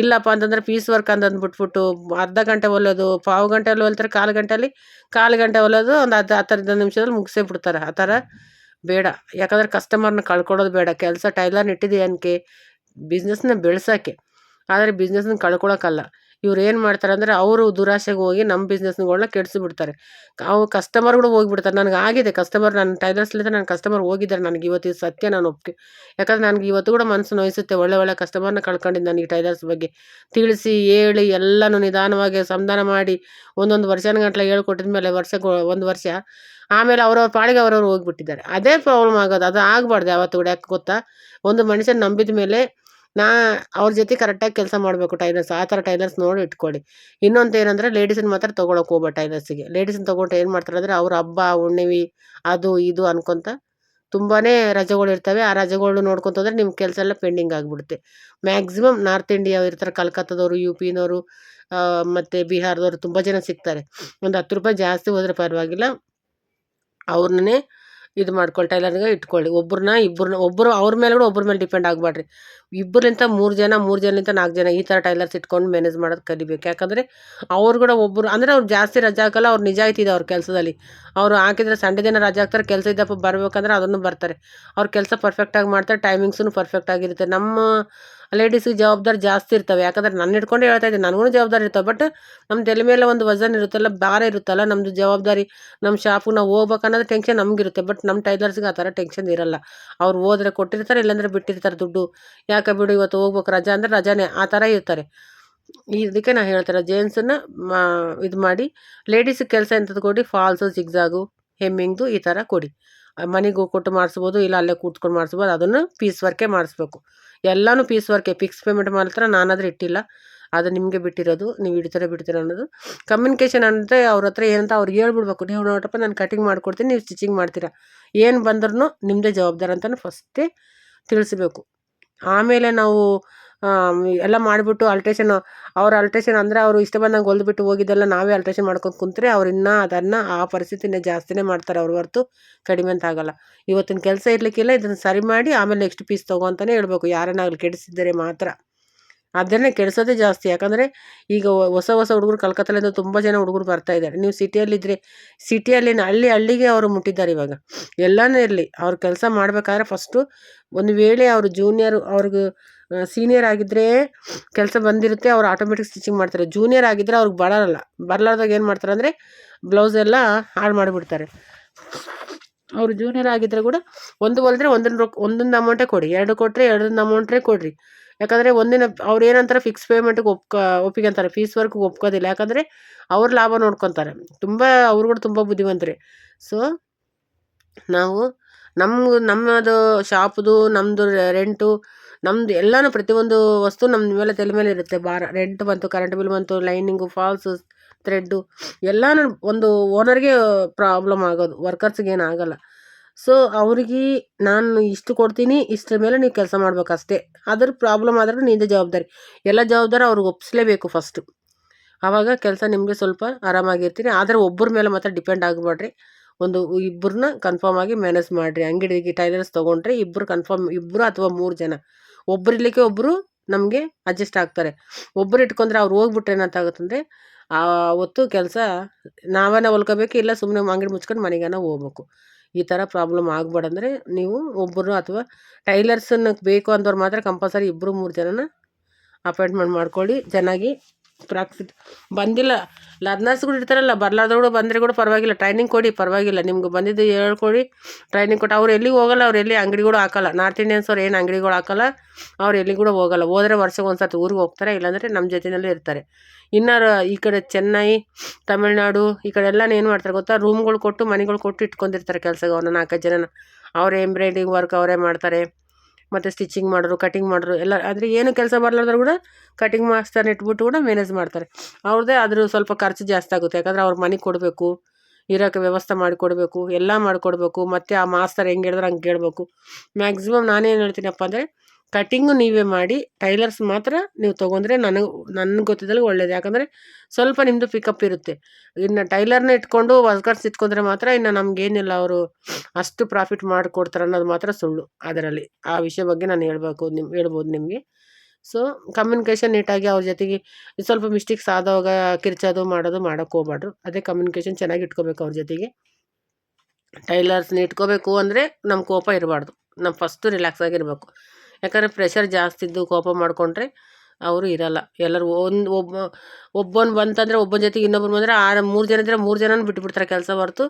ಇಲ್ಲಪ್ಪ ಅಂತಂದ್ರೆ ಪೀಸ್ ವರ್ಕ್ ಅಂತ ಅಂದ್ಬಿಟ್ಬಿಟ್ಟು ಅರ್ಧ ಗಂಟೆ ಒಲ್ಲೋದು ಪಾವು ಗಂಟೆಯಲ್ಲಿ ಹೋಲ್ತಾರೆ ಕಾಲು ಗಂಟೆಯಲ್ಲಿ ಕಾಲು ಗಂಟೆ ಹೊಲಿಯೋದು ಒಂದು ಹತ್ತು, ಹತ್ತರಿಂದ ನಿಮಿಷದಲ್ಲಿ ಮುಗಿಸೇ ಬಿಡ್ತಾರೆ. ಆ ಥರ ಬೇಡ. ಯಾಕಂದ್ರೆ ಕಸ್ಟಮರ್ನ ಕಳ್ಕೊಳ್ಳೋದು ಬೇಡ. ಕೆಲಸ ಟೈಲರ್ನ ಇಟ್ಟಿದೆ ಅನ್ಕೆ. ಬಿಸ್ನೆಸ್ನ ಬೆಳ್ಸೋಕ್ಕೆ ಆದರೆ ಬಿಸ್ನೆಸ್ನ ಕಳ್ಕೊಳಕ್ಕಲ್ಲ ಇವ್ರು ಏನು ಮಾಡ್ತಾರೆ ಅಂದರೆ ಅವರು ದುರಾಸೆಗೆ ಹೋಗಿ ನಮ್ಮ ಬಿಸ್ನೆಸ್ಗಳನ್ನ ಕೆಡಿಸಿಬಿಡ್ತಾರೆ. ಅವು ಕಸ್ಟಮರ್ಗಳು ಹೋಗಿಬಿಡ್ತಾರೆ. ನನಗೆ ಆಗಿದೆ ಕಸ್ಟಮರ್ ನನ್ನ ಟೈಲರ್ಸ್ಲಿಂದ ನನ್ನ ಕಸ್ಟಮರ್ ಹೋಗಿದ್ದಾರೆ ನನಗೆ ಇವತ್ತು ಸತ್ಯ ನಾನು ಒಪ್ಕೆ. ಯಾಕಂದ್ರೆ ನನಗೆ ಇವತ್ತು ಕೂಡ ಮನಸ್ಸು ನೋಯಿಸುತ್ತೆ ಒಳ್ಳೆ ಒಳ್ಳೆ ಕಸ್ಟಮರ್ನ ಕಳ್ಕೊಂಡಿದ್ದು ನನಗೆ ಟೈಲರ್ಸ್ ಬಗ್ಗೆ. ತಿಳಿಸಿ, ಹೇಳಿ, ಎಲ್ಲನೂ ನಿಧಾನವಾಗಿ ಸಂಧಾನ ಮಾಡಿ ಒಂದೊಂದು ವರ್ಷನ ಗಂಟ್ಲೆ ಹೇಳ್ಕೊಟ್ಟಿದ ಮೇಲೆ ವರ್ಷ ಒಂದು ವರ್ಷ ಆಮೇಲೆ ಅವ್ರವ್ರ ಪಾಡಿಗೆ ಅವರವ್ರು ಹೋಗಿಬಿಟ್ಟಿದ್ದಾರೆ. ಅದೇ ಪ್ರಾಬ್ಲಮ್ ಆಗೋದು. ಅದು ಆಗಬಾರ್ದು ಯಾವತ್ತು ಕೂಡ. ಯಾಕೆ ಗೊತ್ತಾ? ಒಂದು ಮನುಷ್ಯನ ನಂಬಿದ ಮೇಲೆ ನಾ ಅವ್ರ ಜೊತೆ ಕರೆಕ್ಟಾಗಿ ಕೆಲಸ ಮಾಡಬೇಕು ಟೈಲರ್ಸ್, ಆ ಥರ ಟೈಲರ್ಸ್ ನೋಡಿ ಇಟ್ಕೊಳ್ಳಿ ಇನ್ನೊಂದು ಏನಂದರೆ ಲೇಡೀಸನ್ನ ಮಾತ್ರ ತೊಗೊಳಕ್ಕೆ ಟೈಲರ್ಸ್ ಟೈಲರ್ಸಿಗೆ ಲೇಡೀಸನ್ನ ತೊಗೊಂಡು ಏನು ಮಾಡ್ತಾರೆ ಅಂದರೆ ಅವ್ರ ಹಬ್ಬ, ಹುಣ್ಣಿಮೆ ಅದು ಇದು ಅನ್ಕೊತ ತುಂಬಾ ರಜೆಗಳು ಇರ್ತವೆ. ಆ ರಜೆಗಳು ನೋಡ್ಕೊತ ಹೋದ್ರೆ ನಿಮ್ಮ ಕೆಲಸ ಎಲ್ಲ ಪೆಂಡಿಂಗ್ ಆಗಿಬಿಡುತ್ತೆ. ಮ್ಯಾಕ್ಸಿಮಮ್ ನಾರ್ತ್ ಇಂಡಿಯಾ ಇರ್ತಾರೆ, ಕಲ್ಕತ್ತಾದವರು ಯು ಪಿನವರು ಮತ್ತು ಬಿಹಾರದವರು ತುಂಬ ಜನ ಸಿಗ್ತಾರೆ. ಒಂದು ಹತ್ತು ರೂಪಾಯಿ ಜಾಸ್ತಿ ಹೋದರೆ ಪರವಾಗಿಲ್ಲ. ಅವ್ರನ್ನೇ ಇದು ಮಾಡ್ಕೊಳ್ಳಿ ಟೈಲರ್ಗೆ ಇಟ್ಕೊಳ್ಳಿ ಒಬ್ಬರನ್ನ ಇಬ್ಬರನ್ನ ಒಬ್ಬರು ಅವ್ರ ಮೇಲೆ ಕೂಡ ಒಬ್ಬರ ಮೇಲೆ ಡಿಪೆಂಡ್ ಆಗಬೇಡ್ರಿ ಇಬ್ಬರಿಂದ ಮೂರು ಜನ, ಮೂರು ಜನಲಿಂದ ನಾಲ್ಕು ಜನ ಈ ಥರ ಟೈಲರ್ಸ್ ಇಟ್ಕೊಂಡು ಮ್ಯಾನೇಜ್ ಮಾಡೋದು ಕಲಿಬೇಕು. ಯಾಕಂದರೆ ಅವ್ರು ಕೂಡ ಒಬ್ಬರು ಅಂದರೆ ಅವ್ರು ಜಾಸ್ತಿ ರಜೆ ಹಾಕಲ್ಲ, ಅವ್ರು ನಿಜ ಇದೆ ಅವ್ರ ಕೆಲಸದಲ್ಲಿ. ಅವರು ಹಾಕಿದ್ರೆ ಸಂಡೆ ದಿನ ರಜೆ ಹಾಕ್ತಾರೆ, ಕೆಲಸ ಇದ್ದಪ್ಪ ಬರಬೇಕಂದ್ರೆ ಅದನ್ನು ಬರ್ತಾರೆ. ಅವ್ರ ಕೆಲಸ ಪರ್ಫೆಕ್ಟಾಗಿ ಮಾಡ್ತಾರೆ ಟೈಮಿಂಗ್ಸೂ ಪರ್ಫೆಕ್ಟಾಗಿರುತ್ತೆ ನಮ್ಮ ಲೇಡೀಸಿಗೆ ಜವಾಬ್ದಾರಿ ಜಾಸ್ತಿ ಇರ್ತವೆ. ಯಾಕಂದ್ರೆ ನನ್ನ ಹಿಡ್ಕೊಂಡು ಹೇಳ್ತಾ ಇದ್ದೀನಿ ನನಗೂ ಜವಾಬ್ದಾರಿ ಇರ್ತವೆ ಬಟ್ ನಮ್ಮ ತಲೆ ಮೇಲೆ ಒಂದು ವಜನ್ ಇರುತ್ತಲ್ಲ ಭಾರ ಇರುತ್ತಲ್ಲ ನಮ್ಮದು ಜವಾಬ್ದಾರಿ ನಮ್ಮ ಶಾಪಿಗೆ ನಾವು ಹೋಗ್ಬೇಕು ಅನ್ನೋದು ಟೆನ್ಷನ್ ನಮಗಿರುತ್ತೆ. ಬಟ್ ನಮ್ಮ ಟೈಲರ್ಸ್ಗೆ ಆ ಥರ ಟೆನ್ಷನ್ ಇರಲ್ಲ. ಅವ್ರು ಹೋದ್ರೆ ಕೊಟ್ಟಿರ್ತಾರೆ, ಇಲ್ಲಾಂದರೆ ಬಿಟ್ಟಿರ್ತಾರೆ ದುಡ್ಡು. ಯಾಕೆ ಬಿಡು, ಇವತ್ತು ಹೋಗ್ಬೇಕು ರಜಾ ಅಂದರೆ ರಜಾನೇ, ಆ ಥರ ಇರ್ತಾರೆ. ಇದಕ್ಕೆ ನಾನು ಹೇಳ್ತಾರೆ ಜೇನ್ಸನ್ನ ಮಾ, ಇದು ಮಾಡಿ ಲೇಡೀಸಿಗೆ ಕೆಲಸ ಎಂಥದ್ದು ಕೊಡಿ ಫಾಲ್ಸು ಜಿಗ್ಜಾಗು ಹೆಮ್ಮಿಂಗ್ದು ಈ ಥರ ಕೊಡಿ. ಮನೆಗೆ ಕೊಟ್ಟು ಮಾಡಿಸ್ಬೋದು, ಇಲ್ಲ ಅಲ್ಲೇ ಕೂತ್ಕೊಂಡು ಮಾಡಿಸ್ಬೋದು, ಅದನ್ನು ಪೀಸ್ ವರ್ಕೇ ಮಾಡಿಸ್ಬೇಕು. ಎಲ್ಲನೂ ಪೀಸ್ ವರ್ಕೆ ಫಿಕ್ಸ್ ಪೇಮೆಂಟ್ ಮಾತ್ರ ನಾನಾದರೂ ಇಟ್ಟಿಲ್ಲ. ಅದು ನಿಮಗೆ ಬಿಟ್ಟಿರೋದು, ನೀವು ಇಡ್ತಾರೆ ಬಿಡ್ತೀರ ಅನ್ನೋದು. ಕಮ್ಯುನಿಕೇಷನ್ ಅಂದರೆ ಅವ್ರ ಹತ್ರ ಏನಂತ ಅವ್ರಿಗೆ ಹೇಳ್ಬಿಡ್ಬೇಕು. ನೀವು ನೋಡಪ್ಪ, ನಾನು ಕಟಿಂಗ್ ಮಾಡ್ಕೊಡ್ತೀನಿ, ನೀವು ಸ್ಟಿಚಿಂಗ್ ಮಾಡ್ತೀರಾ? ಏನು ಬಂದ್ರೂ ನಿಮ್ಮದೇ ಜವಾಬ್ದಾರಿ ಅಂತಲೂ ಫಸ್ಟೇ ತಿಳಿಸ್ಬೇಕು. ಆಮೇಲೆ ನಾವು ಎಲ್ಲ ಮಾಡಿಬಿಟ್ಟು ಅಲ್ಟ್ರೇಷನ್ ಅವ್ರ ಅಲ್ಟ್ರೇಷನ್ ಅಂದರೆ ಅವರು ಇಷ್ಟ ಬಂದಂಗೆ ಹೊಲ್ದ್ಬಿಟ್ಟು ಹೋಗಿದ್ದೆಲ್ಲ ನಾವೇ ಅಲ್ಟ್ರೇಷನ್ ಮಾಡ್ಕೊಂಡು ಕುಂತ್ರೆ ಅವ್ರು ಇನ್ನೂ ಅದನ್ನು ಆ ಪರಿಸ್ಥಿತಿನೇ ಜಾಸ್ತಿನೇ ಮಾಡ್ತಾರೆ ಅವ್ರ ಹೊರ್ತು. ಕಡಿಮೆ ಅಂತ ಆಗಲ್ಲ. ಇವತ್ತಿನ ಕೆಲಸ ಇರಲಿಕ್ಕಿಲ್ಲ, ಇದನ್ನು ಸರಿ ಮಾಡಿ ಆಮೇಲೆ ನೆಕ್ಸ್ಟ್ ಪೀಸ್ ತಗೋ ಅಂತಲೇ ಹೇಳ್ಬೇಕು. ಯಾರನ್ನಾಗಲಿ ಕೆಡಿಸಿದರೆ ಮಾತ್ರ. ಅದನ್ನೇ ಕೆಡಿಸೋದೇ ಜಾಸ್ತಿ. ಯಾಕಂದರೆ ಈಗ ಹೊಸ ಹೊಸ ಹುಡುಗರು ಕಲ್ಕತ್ತಲಿಂದ ತುಂಬ ಜನ ಹುಡುಗರು ಬರ್ತಾ ಇದ್ದಾರೆ. ನೀವು ಸಿಟಿಯಲ್ಲಿದ್ದರೆ ಸಿಟಿಯಲ್ಲಿ ಹಳ್ಳಿ ಹಳ್ಳಿಗೆ ಅವರು ಮುಟ್ಟಿದ್ದಾರೆ ಇವಾಗ. ಎಲ್ಲನೂ ಇರಲಿ. ಅವ್ರ ಕೆಲಸ ಮಾಡಬೇಕಾದ್ರೆ ಫಸ್ಟು ಒಂದು ವೇಳೆ ಅವರು ಜೂನಿಯರು ಅವ್ರಿಗೆ ಸೀನಿಯರ್ ಆಗಿದ್ದರೆ ಕೆಲಸ ಬಂದಿರುತ್ತೆ, ಅವ್ರು ಆಟೋಮೆಟಿಕ್ ಸ್ಟಿಚಿಂಗ್ ಮಾಡ್ತಾರೆ. ಜೂನಿಯರ್ ಆಗಿದ್ದರೆ ಅವ್ರಿಗೆ ಬರಲ್ಲ. ಬರಲಾರ್ದಾಗ ಏನು ಮಾಡ್ತಾರೆ ಅಂದರೆ ಬ್ಲೌಸ್ ಎಲ್ಲ ಹಾಳು ಮಾಡಿಬಿಡ್ತಾರೆ. ಅವರು ಜೂನಿಯರ್ ಆಗಿದ್ದರೆ ಕೂಡ ಒಂದು ಹೊಲಿದ್ರೆ ಒಂದೊಂದು ರೊಕ್ಕ ಒಂದೊಂದು ಅಮೌಂಟೇ ಕೊಡಿ. ಎರಡು ಕೊಟ್ಟರೆ ಎರಡೊಂದು ಅಮೌಂಟೇ ಕೊಡಿರಿ. ಯಾಕಂದರೆ ಒಂದಿನ ಅವ್ರು ಏನಂತಾರೆ ಫಿಕ್ಸ್ ಪೇಮೆಂಟ್ಗೆ ಒಪ್ಕ ಒಪ್ಪಿಗೆಂತಾರೆ ಫೀಸ್ ವರ್ಕ್ ಒಪ್ಕೋದಿಲ್ಲ. ಯಾಕಂದರೆ ಅವ್ರ ಲಾಭ ನೋಡ್ಕೊತಾರೆ. ತುಂಬ, ಅವ್ರು ಕೂಡ ತುಂಬ ಬುದ್ಧಿವಂತರೆ. ಸೊ ನಾವು ನಮ್ಮ ನಮ್ಮದು ಶಾಪ್ದು ನಮ್ಮದು ರೆಂಟು ನಮ್ಮದು ಎಲ್ಲನೂ ಪ್ರತಿಯೊಂದು ವಸ್ತು ನಮ್ಮ ಮೇಲೆ ತಲೆ ಮೇಲೆ ಇರುತ್ತೆ. ಭಾರ ರೆಂಟ್ ಬಂತು ಕರೆಂಟ್ ಬಿಲ್ ಬಂತು ಲೈನಿಂಗು ಫಾಲ್ಸು ಥ್ರೆಡ್ಡು ಎಲ್ಲನೂ ಒಂದು ಓನರ್ಗೆ ಪ್ರಾಬ್ಲಮ್ ಆಗೋದು. ವರ್ಕರ್ಸ್ಗೆ ಏನು ಆಗಲ್ಲ. ಸೊ ಅವ್ರಿಗೆ ನಾನು ಇಷ್ಟು ಕೊಡ್ತೀನಿ ಇಷ್ಟರ ಮೇಲೆ ನೀವು ಕೆಲಸ ಮಾಡ್ಬೇಕು ಅಷ್ಟೇ. ಅದ್ರ ಪ್ರಾಬ್ಲಮ್ ಆದ್ರೆ ನಿಂದೇ ಜವಾಬ್ದಾರಿ. ಎಲ್ಲ ಜವಾಬ್ದಾರಿ ಅವ್ರಿಗೆ ಒಪ್ಪಿಸ್ಲೇಬೇಕು ಫಸ್ಟು ಆವಾಗ ಕೆಲಸ ನಿಮಗೆ ಸ್ವಲ್ಪ ಆರಾಮಾಗಿರ್ತೀನಿ. ಆದರೆ ಒಬ್ಬರ ಮೇಲೆ ಮಾತ್ರ ಡಿಪೆಂಡ್ ಆಗಬೇಡ್ರಿ. ಒಂದು ಇಬ್ಬರನ್ನ ಕನ್ಫರ್ಮ್ ಆಗಿ ಮ್ಯಾನೇಜ್ ಮಾಡಿರಿ. ಅಂಗಡಿಗೆ ಟೈಲರ್ಸ್ ತೊಗೊಂಡ್ರೆ ಇಬ್ಬರು ಕನ್ಫರ್ಮ್ ಇಬ್ಬರು ಅಥವಾ ಮೂರು ಜನ. ಒಬ್ರು ಇರ್ಲಿಕ್ಕೆ ಒಬ್ಬರು ನಮಗೆ ಅಡ್ಜಸ್ಟ್ ಆಗ್ತಾರೆ. ಒಬ್ಬರು ಇಟ್ಕೊಂಡ್ರೆ ಅವ್ರು ಹೋಗ್ಬಿಟ್ರೆ ಆ ಹೊತ್ತು ಕೆಲಸ ನಾವೇನ ಹೊಲ್ಕೋಬೇಕು, ಇಲ್ಲ ಸುಮ್ಮನೆ ಅಂಗಡಿ ಮುಚ್ಕೊಂಡು ಮನೆಗೇನ ಹೋಗ್ಬೇಕು. ಈ ಥರ ಪ್ರಾಬ್ಲಮ್ ಆಗಬಾರ್ದಂದ್ರೆ ನೀವು ಒಬ್ಬರು ಅಥವಾ ಟೈಲರ್ಸನ್ನು ಬೇಕು ಅಂದವ್ರು ಮಾತ್ರ ಕಂಪಲ್ಸರಿ ಇಬ್ಬರು ಮೂರು ಜನನ ಅಪಾಯಿಂಟ್ಮೆಂಟ್ ಮಾಡ್ಕೊಳ್ಳಿ. ಚೆನ್ನಾಗಿ ಪ್ರಾಕ್ಸಿಟ್ ಬಂದಿಲ್ಲ. ಲರ್ನರ್ಸ್ಗಳು ಇರ್ತಾರಲ್ಲ, ಬರ್ಲಾರ್ದವ್ರು ಬಂದರೆ ಕೂಡ ಪರವಾಗಿಲ್ಲ. ಟ್ರೈನಿಂಗ್ ಕೊಡಿ, ಪರವಾಗಿಲ್ಲ. ನಿಮ್ಗೆ ಬಂದಿದ್ದು ಹೇಳ್ಕೊಡಿ. ಟ್ರೈನಿಂಗ್ ಕೊಟ್ಟು, ಅವ್ರು ಎಲ್ಲಿಗೆ ಹೋಗಲ್ಲ, ಅವ್ರು ಎಲ್ಲಿ ಅಂಗಡಿಗಳು ಹಾಕಲ್ಲ. ನಾರ್ತ್ ಇಂಡಿಯನ್ಸ್ ಅವ್ರು ಏನು ಅಂಗಡಿಗಳು ಹಾಕಲ್ಲ, ಅವ್ರು ಎಲ್ಲಿ ಕೂಡ ಹೋಗಲ್ಲ. ಹೋದರೆ ವರ್ಷಕ್ಕೆ ಒಂದು ಸರ್ತಿ ಊರಿಗೆ ಹೋಗ್ತಾರೆ, ಇಲ್ಲಾಂದರೆ ನಮ್ಮ ಜೊತೆಯಲ್ಲೇ ಇರ್ತಾರೆ. ಇನ್ನಾರು ಈ ಕಡೆ ಚೆನ್ನೈ, ತಮಿಳ್ನಾಡು, ಈ ಕಡೆ ಎಲ್ಲ ಏನು ಮಾಡ್ತಾರೆ ಗೊತ್ತಾ? ರೂಮ್ಗಳು ಕೊಟ್ಟು, ಮನೆಗಳು ಕೊಟ್ಟು ಇಟ್ಕೊಂಡಿರ್ತಾರೆ ಕೆಲಸಗವ್ರನ್ನ ನಾಲ್ಕು ಜನನ. ಅವರೇ ಎಂಬ್ರಾಯ್ಡಿಂಗ್ ವರ್ಕ್ ಅವರೇ ಮಾಡ್ತಾರೆ. ಮತ್ತು ಸ್ಟಿಚಿಂಗ್ ಮಾಡೋರು ಕಟಿಂಗ್ ಮಾಡೋರು ಎಲ್ಲ ಅಂದರೆ ಏನು ಕೆಲಸ ಬರಲಾರ್ದ್ರು ಕೂಡ ಕಟಿಂಗ್ ಮಾಸ್ತರ್ನ ಇಟ್ಬಿಟ್ಟು ಕೂಡ ಮ್ಯಾನೇಜ್ ಮಾಡ್ತಾರೆ. ಅವ್ರದ್ದೇ ಅದ್ರ ಸ್ವಲ್ಪ ಖರ್ಚು ಜಾಸ್ತಿ ಆಗುತ್ತೆ. ಯಾಕಂದರೆ ಅವ್ರ ಮನೆ ಕೊಡಬೇಕು ಇರೋಕ್ಕೆ ವ್ಯವಸ್ಥೆ ಮಾಡಿಕೊಡ್ಬೇಕು ಎಲ್ಲ ಮಾಡಿಕೊಡ್ಬೇಕು ಮತ್ತು ಆ ಮಾಸ್ತರ್ ಹೆಂಗೆ ಹೇಳಿದ್ರೆ ಹಂಗೆ ಕೇಳಬೇಕು. ಮ್ಯಾಕ್ಸಿಮಮ್ ನಾನೇನು ಹೇಳ್ತೀನಪ್ಪ ಅಂದರೆ ಕಟಿಂಗು ನೀವೇ ಮಾಡಿ, ಟೈಲರ್ಸ್ ಮಾತ್ರ ನೀವು ತೊಗೊಂಡ್ರೆ ನನಗೆ ನನಗೆ ಗೊತ್ತಿದ್ದಲ್ಲಿ ಒಳ್ಳೇದು. ಯಾಕಂದರೆ ಸ್ವಲ್ಪ ನಿಮ್ಮದು ಪಿಕಪ್ ಇರುತ್ತೆ. ಇನ್ನು ಟೈಲರ್ನ ಇಟ್ಕೊಂಡು ವರ್ಕರ್ಸ್ ಇಟ್ಕೊಂಡ್ರೆ ಮಾತ್ರ ಇನ್ನು ನಮಗೇನಿಲ್ಲ ಅವರು ಅಷ್ಟು ಪ್ರಾಫಿಟ್ ಮಾಡಿಕೊಡ್ತಾರೆ ಅನ್ನೋದು ಮಾತ್ರ ಸುಳ್ಳು ಅದರಲ್ಲಿ. ಆ ವಿಷಯ ಬಗ್ಗೆ ನಾನು ಹೇಳ್ಬೇಕು ನಿಮ್, ಹೇಳ್ಬೋದು ನಿಮಗೆ. ಸೊ ಕಮ್ಯುನಿಕೇಷನ್ ನೀಟಾಗಿ ಅವ್ರ ಜೊತೆಗೆ ಸ್ವಲ್ಪ ಮಿಸ್ಟೇಕ್ಸ್ ಆದವಾಗ ಕಿರ್ಚೋದು ಮಾಡೋದು ಮಾಡೋಕ್ಕೆ ಹೋಗ್ಬಾರ್ದು ಅದೇ ಕಮ್ಯುನಿಕೇಷನ್ ಚೆನ್ನಾಗಿ ಇಟ್ಕೋಬೇಕು ಅವ್ರ ಜೊತೆಗೆ. ಟೈಲರ್ಸ್ನ ಇಟ್ಕೋಬೇಕು ಅಂದರೆ ನಮ್ಮ ಕೋಪ ಇರಬಾರ್ದು. ನಮ್ಮ ಫಸ್ಟು ರಿಲ್ಯಾಕ್ಸ್ ಆಗಿರಬೇಕು. ಯಾಕಂದರೆ ಪ್ರೆಷರ್ ಜಾಸ್ತಿ ಇದ್ದು ಕೋಪ ಮಾಡಿಕೊಂಡ್ರೆ ಅವರು ಇರಲ್ಲ. ಎಲ್ಲರೂ ಒಂದು ಒಬ್ಬ, ಒಬ್ಬನು ಬಂತಂದರೆ ಒಬ್ಬನ ಜೊತೆಗೆ ಇನ್ನೊಬ್ಬರು ಬಂದರೆ ಆ ಮೂರು ಜನ ಇದ್ದರೆ ಮೂರು ಜನನೂ ಬಿಟ್ಬಿಡ್ತಾರೆ ಕೆಲಸ ಹೊರತು.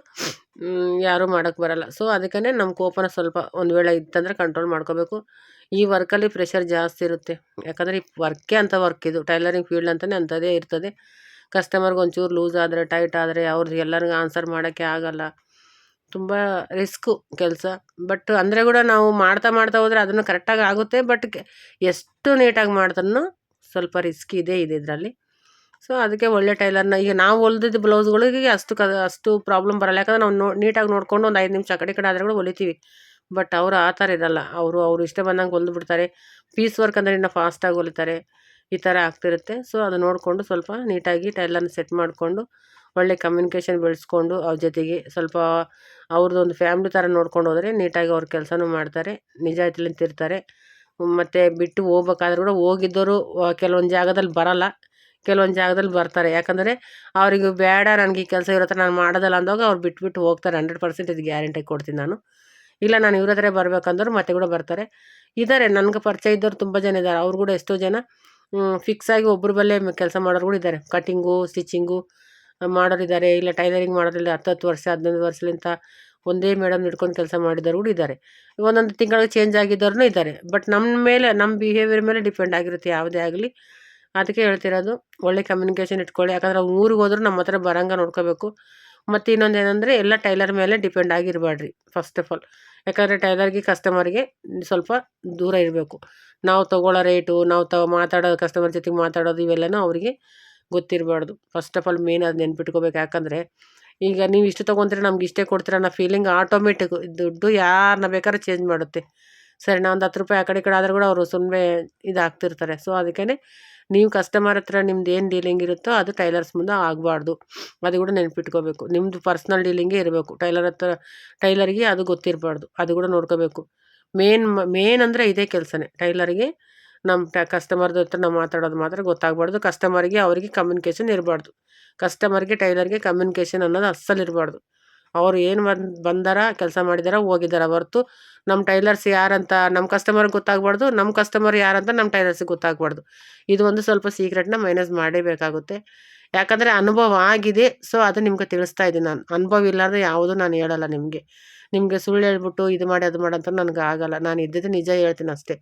ಯಾರೂ ಮಾಡೋಕ್ಕೆ ಬರಲ್ಲ. ಸೊ ಅದಕ್ಕೇ ನಮ್ಮ ಕೋಪನ ಸ್ವಲ್ಪ ಒಂದು ವೇಳೆ ಇತ್ತಂದರೆ ಕಂಟ್ರೋಲ್ ಮಾಡ್ಕೋಬೇಕು. ಈ ವರ್ಕಲ್ಲಿ ಪ್ರೆಷರ್ ಜಾಸ್ತಿ ಇರುತ್ತೆ. ಯಾಕಂದರೆ ಈ ವರ್ಕೇ ಅಂತ ವರ್ಕ್ ಇದು. ಟೈಲರಿಂಗ್ ಫೀಲ್ಡ್ ಅಂತಲೇ ಅಂಥದ್ದೇ ಇರ್ತದೆ. ಕಸ್ಟಮರ್ಗೆ ಒಂಚೂರು ಲೂಸ್ ಆದರೆ ಟೈಟ್ ಆದರೆ ಅವ್ರದ್ದು ಎಲ್ಲರಿಗೂ ಆನ್ಸರ್ ಮಾಡೋಕ್ಕೆ ಆಗಲ್ಲ. ತುಂಬ ರಿಸ್ಕು ಕೆಲಸ. ಬಟ್ ಅಂದರೆ ಕೂಡ ನಾವು ಮಾಡ್ತಾ ಮಾಡ್ತಾ ಹೋದರೆ ಅದನ್ನು ಕರೆಕ್ಟಾಗಿ ಆಗುತ್ತೆ. ಬಟ್ ಎಷ್ಟು ನೀಟಾಗಿ ಮಾಡಿದ್ರೂ ಸ್ವಲ್ಪ ರಿಸ್ಕ್ ಇದೆ ಇದೆ ಇದರಲ್ಲಿ. ಸೊ, ಅದಕ್ಕೆ ಒಳ್ಳೆ ಟೈಲರ್ನ, ಈಗ ನಾವು ಹೊಲ್ದಿದ್ದು ಬ್ಲೌಸ್ಗಳಿಗೆ ಅಷ್ಟು ಕ, ಅಷ್ಟು ಪ್ರಾಬ್ಲಮ್ ಬರಲ್ಲ. ಯಾಕಂದ್ರೆ ನಾವು ನೋ, ನೀಟಾಗಿ ನೋಡಿಕೊಂಡು ಒಂದು ಐದು ನಿಮಿಷ ಕಡೆ ಕಡೆ ಆದರೆ ಕೂಡ ಹೊಲಿತೀವಿ. ಬಟ್ ಅವರು ಆ ಥರ ಇರಲ್ಲ. ಅವರು ಅವರು ಇಷ್ಟ ಬಂದಂಗೆ ಹೊಲ್ದು ಬಿಡ್ತಾರೆ. ಪೀಸ್ ವರ್ಕ್ ಅಂದರೆ ಇನ್ನೂ ಫಾಸ್ಟಾಗಿ ಹೊಲಿತಾರೆ. ಈ ಥರ ಆಗ್ತಿರುತ್ತೆ. ಸೊ ಅದು ನೋಡಿಕೊಂಡು ಸ್ವಲ್ಪ ನೀಟಾಗಿ ಟೈಲರ್ನ ಸೆಟ್ ಮಾಡಿಕೊಂಡು ಒಳ್ಳೆ ಕಮ್ಯುನಿಕೇಷನ್ ಬೆಳೆಸ್ಕೊಂಡು ಅವ್ರ ಜೊತೆಗೆ ಸ್ವಲ್ಪ ಅವ್ರದ್ದೊಂದು ಫ್ಯಾಮ್ಲಿ ಥರ ನೋಡ್ಕೊಂಡು ಹೋದರೆ ನೀಟಾಗಿ ಅವ್ರ ಕೆಲಸನೂ ಮಾಡ್ತಾರೆ ನಿಜಾಯಿತಿಲಿಂದ ಇರ್ತಾರೆ ಮತ್ತು ಬಿಟ್ಟು ಹೋಗ್ಬೇಕಾದ್ರೂ ಕೂಡ ಹೋಗಿದ್ದವರು ಕೆಲವೊಂದು ಜಾಗದಲ್ಲಿ ಬರಲ್ಲ, ಕೆಲವೊಂದು ಜಾಗದಲ್ಲಿ ಬರ್ತಾರೆ. ಯಾಕಂದರೆ ಅವರಿಗೆ ಬೇಡ ನನಗೆ ಈ ಕೆಲಸ ಇರೋ ಹತ್ರ ನಾನು ಮಾಡೋದಲ್ಲ ಅಂದಾಗ ಅವ್ರು ಬಿಟ್ಬಿಟ್ಟು ಹೋಗ್ತಾರೆ. ಹಂಡ್ರೆಡ್ ಪರ್ಸೆಂಟ್ ಇದು ಗ್ಯಾರಂಟಿ ಕೊಡ್ತೀನಿ ನಾನು. ಇಲ್ಲ ನಾನು ಇವ್ರ ಹತ್ರ ಬರ್ಬೇಕಂದ್ರೆ ಮತ್ತೆ ಕೂಡ ಬರ್ತಾರೆ. ಇದ್ದಾರೆ ನನಗೆ ಪರಿಚಯ ಇದ್ದವ್ರು ತುಂಬ ಜನ ಇದ್ದಾರೆ ಅವ್ರು ಕೂಡ ಎಷ್ಟೋ ಜನ ಫಿಕ್ಸ್ ಆಗಿ ಒಬ್ಬರ ಬಲ್ಲೇ ಕೆಲಸ ಮಾಡೋರು ಕೂಡ ಇದ್ದಾರೆ ಕಟಿಂಗು ಸ್ಟಿಚಿಂಗು ಮಾಡೋರಿದ್ದಾರೆ, ಇಲ್ಲ ಟೈಲರಿಂಗ್ ಮಾಡೋರಿಲ್ಲ ಹತ್ತು ಹತ್ತು ವರ್ಷ, ಹದಿನೈದು ವರ್ಷಲಿಂತ ಒಂದೇ ಮೇಡಮ್ ಹಿಡ್ಕೊಂಡು ಕೆಲಸ ಮಾಡಿದವರು ಕೂಡ ಇದ್ದಾರೆ. ಒಂದೊಂದು ತಿಂಗಳಿಗೆ ಚೇಂಜ್ ಆಗಿದ್ದವ್ರೂ ಇದ್ದಾರೆ. ಬಟ್ ನಮ್ಮ ಮೇಲೆ ನಮ್ಮ ಬಿಹೇವಿಯರ್ ಮೇಲೆ ಡಿಪೆಂಡ್ ಆಗಿರುತ್ತೆ, ಯಾವುದೇ ಆಗಲಿ. ಅದಕ್ಕೆ ಹೇಳ್ತಿರೋದು, ಒಳ್ಳೆ ಕಮ್ಯುನಿಕೇಷನ್ ಇಟ್ಕೊಳ್ಳಿ. ಯಾಕಂದ್ರೆ ಅವ್ರು ಊರಿಗೆ ಹೋದ್ರೂ ನಮ್ಮ ಹತ್ರ ಬರಂಗೆ ನೋಡ್ಕೋಬೇಕು. ಮತ್ತು ಇನ್ನೊಂದು ಏನಂದರೆ, ಎಲ್ಲ ಟೈಲರ್ ಮೇಲೆ ಡಿಪೆಂಡ್ ಆಗಿರಬೇಡ್ರಿ ಫಸ್ಟ್ ಆಫ್ ಆಲ್ ಯಾಕಂದರೆ ಟೈಲರ್ಗೆ ಕಸ್ಟಮರ್ಗೆ ಸ್ವಲ್ಪ ದೂರ ಇರಬೇಕು. ನಾವು ತೊಗೊಳ್ಳೋ ರೇಟು ನಾವು ತ, ಮಾತಾಡೋ ಕಸ್ಟಮರ್ ಜೊತೆಗೆ ಮಾತಾಡೋದು, ಇವೆಲ್ಲನೂ ಅವರಿಗೆ ಗೊತ್ತಿರಬಾರ್ದು. ಫಸ್ಟ್ ಆಫ್ ಆಲ್ ಮೇನ್ ಅದು ನೆನ್ಪಿಟ್ಕೋಬೇಕು. ಯಾಕಂದರೆ, ಈಗ ನೀವು ಇಷ್ಟು ತೊಗೊತೀರ ನಮ್ಗೆ ಇಷ್ಟೇ ಕೊಡ್ತೀರ ಅನ್ನೋ ಫೀಲಿಂಗ್ ಆಟೋಮೆಟಿಕ್ ದುಡ್ಡು ಯಾರನ್ನ ಬೇಕಾದ್ರೂ ಚೇಂಜ್ ಮಾಡುತ್ತೆ. ಸರಿ ನಾ ಒಂದು ಹತ್ತು ರೂಪಾಯಿ ಆ ಕಡೆ ಈ ಕಡೆ ಆದರೂ ಕೂಡ ಅವರು ಸುಮ್ಮನೆ ಇದಾಗ್ತಿರ್ತಾರೆ. ಸೊ ಅದಕ್ಕೇ ನೀವು ಕಸ್ಟಮರ್ ಹತ್ರ ನಿಮ್ದು ಏನು ಡೀಲಿಂಗ್ ಇರುತ್ತೋ ಅದು ಟೈಲರ್ಸ್ ಮುಂದೆ ಆಗಬಾರ್ದು. ಅದು ಕೂಡ ನೆನ್ಪಿಟ್ಕೋಬೇಕು. ನಿಮ್ಮದು ಪರ್ಸ್ನಲ್ ಡೀಲಿಂಗೇ ಇರಬೇಕು. ಟೈಲರ್ ಹತ್ರ, ಟೈಲರ್ಗೆ ಅದು ಗೊತ್ತಿರಬಾರ್ದು. ಅದು ಕೂಡ ನೋಡ್ಕೋಬೇಕು. ಮೇನ್ ಮೇನ್ ಅಂದರೆ ಇದೇ ಕೆಲಸನೇ. ಟೈಲರ್ಗೆ ನಮ್ಮ ಕಸ್ಟಮರ್ದ ಹತ್ರ ನಾವು ಮಾತಾಡೋದು ಮಾತ್ರ ಗೊತ್ತಾಗಬಾರ್ದು. ಕಸ್ಟಮರ್ಗೆ ಅವರಿಗೆ ಕಮ್ಯುನಿಕೇಷನ್ ಇರಬಾರ್ದು. ಕಸ್ಟಮರ್ಗೆ ಟೈಲರ್ಗೆ ಕಮ್ಯುನಿಕೇಷನ್ ಅನ್ನೋದು ಅಸ್ಸಲು ಇರಬಾರ್ದು. ಅವರು ಏನು ಬಂದು, ಬಂದಾರ, ಕೆಲಸ ಮಾಡಿದಾರ, ಹೋಗಿದಾರ. ಹೊರತು ನಮ್ಮ ಟೈಲರ್ಸ್ ಯಾರಂತ ನಮ್ಮ ಕಸ್ಟಮರ್ಗೆ ಗೊತ್ತಾಗಬಾರ್ದು ನಮ್ಮ ಕಸ್ಟಮರ್ ಯಾರಂತ ನಮ್ಮ ಟೈಲರ್ಸಿಗೆ ಗೊತ್ತಾಗಬಾರ್ದು. ಇದು ಒಂದು ಸ್ವಲ್ಪ ಸೀಕ್ರೆಟ್ನ ಮೈನಸ್ ಮಾಡೇಬೇಕಾಗುತ್ತೆ. ಯಾಕಂದರೆ ಅನುಭವ ಆಗಿದೆ ಸೊ ಅದು ನಿಮ್ಗೆ ತಿಳಿಸ್ತಾ ಇದ್ದೀನಿ ನಾನು. ಅನುಭವ ಇಲ್ಲಾಂದರೆ ಯಾವುದೂ ನಾನು ಹೇಳಲ್ಲ ನಿಮಗೆ. ನಿಮಗೆ ಸುಳ್ಳು ಹೇಳ್ಬಿಟ್ಟು ಇದು ಮಾಡಿ, ಅದು ಮಾಡಿ ಅಂತ ನನಗೆ ಆಗಲ್ಲ. ನಾನು ಇದ್ದಿದ್ದು ನಿಜ ಹೇಳ್ತೀನಿ ಅಷ್ಟೇ.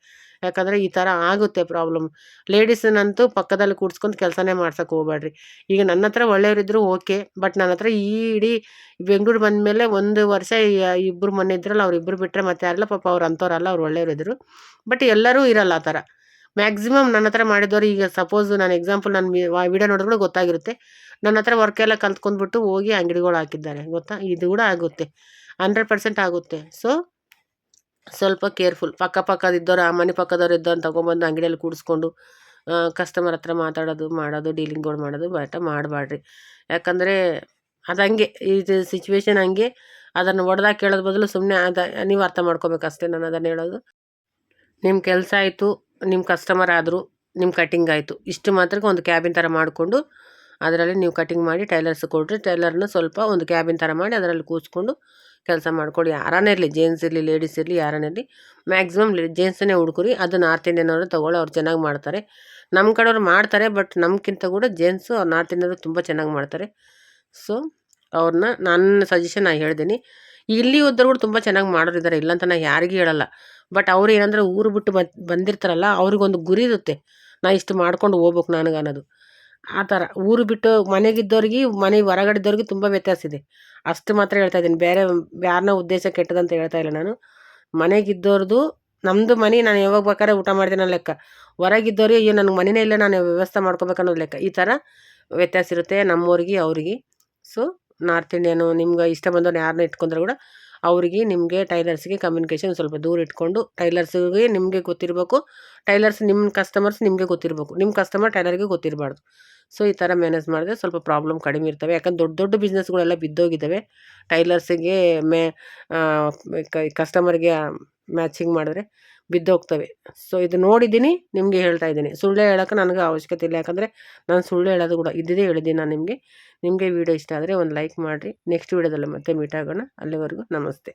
ಯಾಕಂದರೆ ಈ ಥರ ಆಗುತ್ತೆ ಪ್ರಾಬ್ಲಮ್. ಲೇಡೀಸನ್ನಂತೂ ಪಕ್ಕದಲ್ಲಿ ಕೂಡ್ಸ್ಕೊಂಡು ಕೆಲಸನೇ ಮಾಡ್ಸೋಕೆ ಹೋಗ್ಬೇಡ್ರಿ. ಈಗ ನನ್ನ ಹತ್ರ ಒಳ್ಳೆಯವರಿದ್ದರು ಓಕೆ, ಬಟ್ ನನ್ನ ಹತ್ರ ಈ ಇಡೀ ಬಂದ ಬಂದಮೇಲೆ ಒಂದು ವರ್ಷ ಇಬ್ಬರು ಮನೆ ಇದ್ರಲ್ಲ ಅವ್ರಿಬ್ಬರು ಬಿಟ್ಟರೆ ಮತ್ತೆ ಯಾರಲ್ಲ, ಪಾಪ ಅವ್ರು ಅಂಥವ್ರಲ್ಲ, ಅವ್ರು ಒಳ್ಳೆಯವರಿದ್ದರು ಬಟ್ ಎಲ್ಲರೂ ಇರಲ್ಲ ಆ ಥರ. ಮ್ಯಾಕ್ಸಿಮಮ್ ನನ್ನ ಹತ್ರ ಮಾಡಿದವರು ಈಗ ಸಪೋಸ್ ನಾನು ಎಕ್ಸಾಂಪಲ್ ನಾನು ವಿಡಿಯೋ ನೋಡಿದ್ರು ಗೊತ್ತಾಗಿರುತ್ತೆ. ನನ್ನ ಹತ್ರ ವರ್ಕೆಲ್ಲ ಕಲ್ತ್ಕೊಂಡ್ಬಿಟ್ಟು ಹೋಗಿ ಅಂಗಡಿಗಳು ಹಾಕಿದ್ದಾರೆ, ಗೊತ್ತಾ? ಇದು ಕೂಡ ಆಗುತ್ತೆ. ಹಂಡ್ರೆಡ್ ಪರ್ಸೆಂಟ್ ಆಗುತ್ತೆ. ಸೊ ಸ್ವಲ್ಪ ಕೇರ್ಫುಲ್. ಪಕ್ಕ ಪಕ್ಕದಿದ್ದವ್ರು ಆ ಮನೆ ಪಕ್ಕದವ್ರು ಇದ್ದವ್ರು ತೊಗೊಂಬಂದು ಅಂಗಡಿಯಲ್ಲಿ ಕೂಡಿಸ್ಕೊಂಡು ಕಸ್ಟಮರ್ ಹತ್ರ ಮಾತಾಡೋದು, ಮಾಡೋದು, ಡೀಲಿಂಗ್ಗಳು ಮಾಡೋದು, ಬೇಟ ಮಾಡಬೇಡ್ರಿ ಯಾಕಂದರೆ ಅದು ಹಂಗೆ, ಇದು ಸಿಚುವೇಶನ್ ಹಂಗೆ, ಅದನ್ನು ಒಡೆದಾಗ ಕೇಳೋದು ಬದಲು ಸುಮ್ಮನೆ ಅದು, ನೀವು ಅರ್ಥ ಮಾಡ್ಕೋಬೇಕು ಅಷ್ಟೇ ನಾನು ಅದನ್ನು ಹೇಳೋದು. ನಿಮ್ಮ ಕೆಲಸ ಆಯಿತು ನಿಮ್ಮ ಕಸ್ಟಮರ್ ಆದರೂ ನಿಮ್ಮ ಕಟಿಂಗ್ ಆಯಿತು. ಇಷ್ಟು ಮಾತ್ರಕ್ಕೆ ಒಂದು ಕ್ಯಾಬಿನ್ ಥರ ಮಾಡಿಕೊಂಡು, ಅದರಲ್ಲಿ ನೀವು ಕಟಿಂಗ್ ಮಾಡಿ ಟೈಲರ್ಸ್ ಕೊಟ್ಟರೆ ಟೈಲರ್ನ ಸ್ವಲ್ಪ ಒಂದು ಕ್ಯಾಬಿನ್ ಥರ ಮಾಡಿ ಅದರಲ್ಲಿ ಕೂರಿಸ್ಕೊಂಡು ಕೆಲಸ ಮಾಡ್ಕೊಳ್ಳಿ ಯಾರನ್ನೇ ಇರಲಿ ಜೇಂಟ್ಸ್ ಇರಲಿ ಲೇಡೀಸ್ ಇರಲಿ ಯಾರನ್ನೇ ಇರಲಿ ಮ್ಯಾಕ್ಸಿಮಮ್ ಜೇಂಟ್ಸನ್ನೇ ಹುಡುಕ್ರಿ ಅದು ನಾರ್ತ್ ಇಂಡಿಯನ್ ಅವರು ತೊಗೊಳ್ಳೋ ಅವ್ರು ಚೆನ್ನಾಗಿ ಮಾಡ್ತಾರೆ. ನಮ್ಮ ಕಡೆಯವ್ರು ಮಾಡ್ತಾರೆ ಬಟ್ ನಮ್ಗಿಂತ ಕೂಡ ಜೇಂಟ್ಸು ನಾರ್ತ್ ಇಂಡಿಯಾದ್ರು ತುಂಬ ಚೆನ್ನಾಗಿ ಮಾಡ್ತಾರೆ. ಸೊ ಅವ್ರನ್ನ ನನ್ನ ಸಜೆಷನ್ ನಾನು ಹೇಳ್ತೀನಿ ಇಲ್ಲಿ ಉದ್ದರು ಕೂಡ ತುಂಬ ಚೆನ್ನಾಗಿ ಮಾಡೋರಿದ್ದಾರೆ ಇಲ್ಲ ಅಂತ ನಾನು ಯಾರಿಗೂ ಹೇಳಲ್ಲ. ಬಟ್ ಅವ್ರು ಏನಂದರೆ ಊರು ಬಿಟ್ಟು ಬಂದು, ಬಂದಿರ್ತಾರಲ್ಲ, ಅವ್ರಿಗೊಂದು ಗುರಿ ಇರುತ್ತೆ. ನಾ ಇಷ್ಟು ಮಾಡ್ಕೊಂಡು ಹೋಗ್ಬೇಕು ನನಗೆ ಅನ್ನೋದು ಆ ಥರ ಊರು ಬಿಟ್ಟು ಮನೆಗಿದ್ದವ್ರಿಗೆ ಮನೆ ಹೊರಗಡೆ ಇದ್ದವ್ರಿಗೆ ತುಂಬ ವ್ಯತ್ಯಾಸ ಇದೆ. ಅಷ್ಟು ಮಾತ್ರ ಹೇಳ್ತಾ ಇದ್ದೀನಿ. ಬೇರೆ ಯಾರನ್ನ ಉದ್ದೇಶ ಕೆಟ್ಟದಂತ ಹೇಳ್ತಾ ಇಲ್ಲ ನಾನು. ಮನೆಗಿದ್ದವ್ರದ್ದು ನಮ್ಮದು ಮನೆ ನಾನು ಯಾವಾಗ ಬೇಕಾದ್ರೆ ಊಟ ಮಾಡ್ತೀನಿ ಲೆಕ್ಕ. ಹೊರಗಿದ್ದವ್ರಿಗೆ ಅಯ್ಯೋ ನನಗೆ ಮನೆಯೇ ಇಲ್ಲ, ನಾನು ವ್ಯವಸ್ಥೆ ಮಾಡ್ಕೋಬೇಕು ಲೆಕ್ಕ. ಈ ಥರ ವ್ಯತ್ಯಾಸ ಇರುತ್ತೆ ನಮ್ಮವ್ರಿಗೆ ಅವ್ರಿಗೆ. ಸೊ ನಾರ್ತ್ ಇಂಡಿಯನು ನಿಮ್ಗೆ ಇಷ್ಟ ಬಂದವ್ರು ಯಾರನ್ನ ಇಟ್ಕೊಂಡ್ರೆ ಕೂಡ ಅವರಿಗೆ ನಿಮಗೆ ಟೈಲರ್ಸ್ಗೆ ಕಮ್ಯುನಿಕೇಷನ್ ಸ್ವಲ್ಪ ದೂರ ಇಟ್ಕೊಂಡು ಟೈಲರ್ಸ್ಗೆ ನಿಮಗೆ ಗೊತ್ತಿರಬೇಕು, ಟೈಲರ್ಸ್ ನಿಮ್ಮ ಕಸ್ಟಮರ್ಸ್ ನಿಮಗೆ ಗೊತ್ತಿರಬೇಕು ನಿಮ್ಮ ಕಸ್ಟಮರ್ ಟೈಲರ್ಗೆ ಗೊತ್ತಿರಬಾರ್ದು. ಸೊ ಈ ಥರ ಮ್ಯಾನೇಜ್ ಮಾಡಿದ್ರೆ ಸ್ವಲ್ಪ ಪ್ರಾಬ್ಲಮ್ ಕಡಿಮೆ ಇರ್ತವೆ. ಯಾಕಂದ್ರೆ ದೊಡ್ಡ ದೊಡ್ಡ ಬಿಸ್ನೆಸ್ಗಳೆಲ್ಲ ಬಿದ್ದೋಗಿದ್ದಾವೆ. ಟೈಲರ್ಸಿಗೆ ಮೇ ಕಸ್ಟಮರ್ಗೆ ಮ್ಯಾಚಿಂಗ್ ಮಾಡಿದ್ರೆ ಬಿದ್ದೋಗ್ತವೆ. ಸೊ ಇದು ನೋಡಿದ್ದೀನಿ, ನಿಮಗೆ ಹೇಳ್ತಾ ಇದ್ದೀನಿ. ಸುಳ್ಳು ಹೇಳೋಕೆ ನನಗೆ ಅವಶ್ಯಕತೆ ಇಲ್ಲ. ಯಾಕಂದರೆ ನಾನು ಸುಳ್ಳು ಹೇಳೋದು ಕೂಡ ಇದ್ದಿದ್ದೇ ಹೇಳಿದ್ದೀನಿ ನಾನು ನಿಮಗೆ. ನಿಮಗೆ ವಿಡಿಯೋ ಇಷ್ಟ ಆದರೆ ಒಂದು ಲೈಕ್ ಮಾಡಿರಿ. ನೆಕ್ಸ್ಟ್ ವೀಡಿಯೋದಲ್ಲಿ ಮತ್ತೆ ಮೀಟ್ ಆಗೋಣ. ಅಲ್ಲಿವರೆಗೂ ನಮಸ್ತೆ.